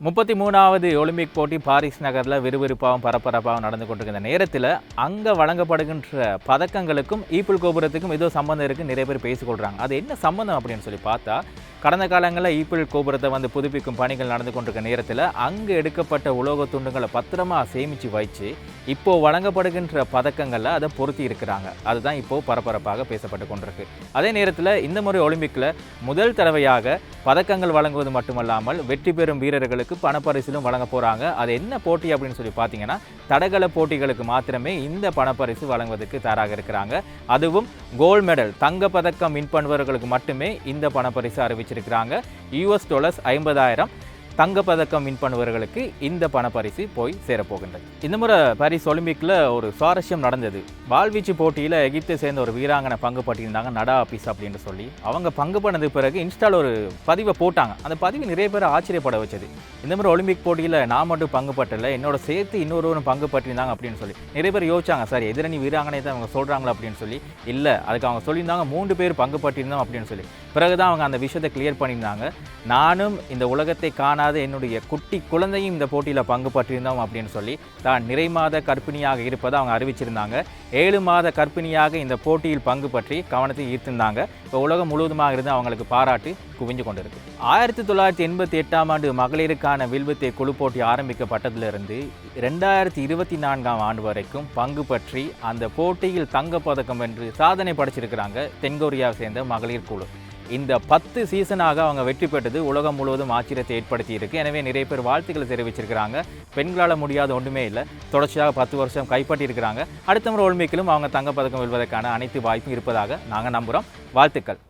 முப்பத்தி மூணாவது ஒலிம்பிக் போட்டி பாரிஸ் நகரில் விறுவிறுப்பாகவும் பரபரப்பாகவும் நடந்து கொண்டிருக்கிற நேரத்தில் அங்கே வழங்கப்படுகின்ற பதக்கங்களுக்கும் ஈப்பிள் கோபுரத்துக்கும் ஏதோ சம்மந்தம் இருக்குன்னு நிறைய பேர் பேசிக்கொள்கிறாங்க அது என்ன சம்மந்தம் அப்படின்னு சொல்லி பார்த்தா கடந்த காலங்களில் ஈப்பிள் கோபுரத்தை வந்து புதுப்பிக்கும் பணிகள் நடந்து கொண்டிருக்க நேரத்தில் அங்கே எடுக்கப்பட்ட உலோக துண்டுகளை பத்திரமா சேமித்து வச்சு இப்போது வழங்கப்படுகின்ற பதக்கங்களில் அதை பொருத்தி இருக்கிறாங்க. அதுதான் இப்போது பரபரப்பாக பேசப்பட்டு கொண்டிருக்கு. அதே நேரத்தில் இந்த முறை ஒலிம்பிக்கில் முதல் தடவையாக பதக்கங்கள் வழங்குவது மட்டுமல்லாமல் வெற்றி பெறும் வீரர்களுக்கு பணப்பரிசிலும் வழங்க போகிறாங்க அது என்ன போட்டி அப்படின்னு சொல்லி பார்த்தீங்கன்னா தடகள போட்டிகளுக்கு மாத்திரமே இந்த பணப்பரிசு வழங்குவதற்கு தயாராக இருக்கிறாங்க. அதுவும் கோல்டு மெடல் தங்க பதக்கம் வின் பண்ணுபவர்களுக்கு மட்டுமே இந்த பணப்பரிசு அறிவிச்சிருக்கிறாங்க யூஎஸ் டாலர்ஸ் ஐம்பதாயிரம். தங்கப்பதக்கம் வின் பண்ணுவர்களுக்கு இந்த பணப்பரிசு போய் சேரப்போகின்றது. இந்த முறை பாரிஸ் ஒலிம்பிக்கில் ஒரு சுவாரஸ்யம் நடந்தது. வாள்வீச்சு போட்டியில் எகிப்தை சேர்ந்த ஒரு வீராங்கனை பங்கு பட்டிருந்தாங்க நடா ஆபீஸ் அப்படின்னு சொல்லி. அவங்க பங்கு பண்ணது பிறகு இன்ஸ்டால் ஒரு பதிவை போட்டாங்க. அந்த பதிவு நிறைய பேர் ஆச்சரியப்பட வச்சது. இந்த மாதிரி ஒலிம்பிக் போட்டியில் நான் மட்டும் பங்கு பட்டல என்னோட சேர்த்து இன்னொருவரும் பங்கு பற்றியிருந்தாங்க அப்படின்னு சொல்லி. நிறைய பேர் யோசிச்சாங்க சார் எதிரணி வீராங்கனை தான் அவங்க சொல்கிறாங்களா அப்படின்னு சொல்லி. இல்லை அதுக்கு அவங்க சொல்லியிருந்தாங்க மூன்று பேர் பங்கு பட்டிருந்தோம் அப்படின்னு சொல்லி. பிறகு தான் அவங்க அந்த விஷயத்தை கிளியர் பண்ணியிருந்தாங்க. நானும் இந்த உலகத்தை காணாத என்னுடைய குட்டி குழந்தையும் இந்த போட்டியில் பங்கு பற்றியிருந்தோம் அப்படின்னு சொல்லி தான் நிறை மாத கர்ப்பிணியாக இருப்பதை அவங்க அறிவிச்சிருந்தாங்க. ஏழு மாத கர்ப்பிணியாக இந்த போட்டியில் பங்கு பற்றி கவனத்தை ஈர்த்திருந்தாங்க. இப்போ உலகம் முழுவதுமாக இருந்து அவங்களுக்கு பாராட்டு குவிஞ்சு கொண்டிருக்கு. ஆயிரத்தி தொள்ளாயிரத்தி எண்பத்தி எட்டாம் ஆண்டு மகளிருக்கு மகளிருக்கான வில்வித்தை குழு போட்டி ஆரம்பிக்கப்பட்டதிலிருந்து ரெண்டாயிரத்தி இருபத்தி நான்காம் ஆண்டு வரைக்கும் பங்கு பற்றி அந்த போட்டியில் தங்கப் பதக்கம் வென்று சாதனை படைச்சிருக்கிறாங்க தென்கொரியாவை சேர்ந்த மகளிர் குழு. இந்த பத்து சீசனாக அவங்க வெற்றி பெற்றது உலகம் முழுவதும் ஆச்சரியத்தை ஏற்படுத்தி இருக்கு எனவே நிறைய பேர் வாழ்த்துக்களை தெரிவிச்சிருக்கிறாங்க. பெண்களால் முடியாத ஒன்றுமே இல்லை. தொடர்ச்சியாக பத்து வருஷம் கைப்பற்றியிருக்கிறாங்க. அடுத்த முறை ஒலிம்பிக்கிலும் அவங்க தங்கப்பதக்கம் வெல்வதற்கான அனைத்து வாய்ப்பும் இருப்பதாக நாங்கள் நம்புகிறோம் வாழ்த்துக்கள்.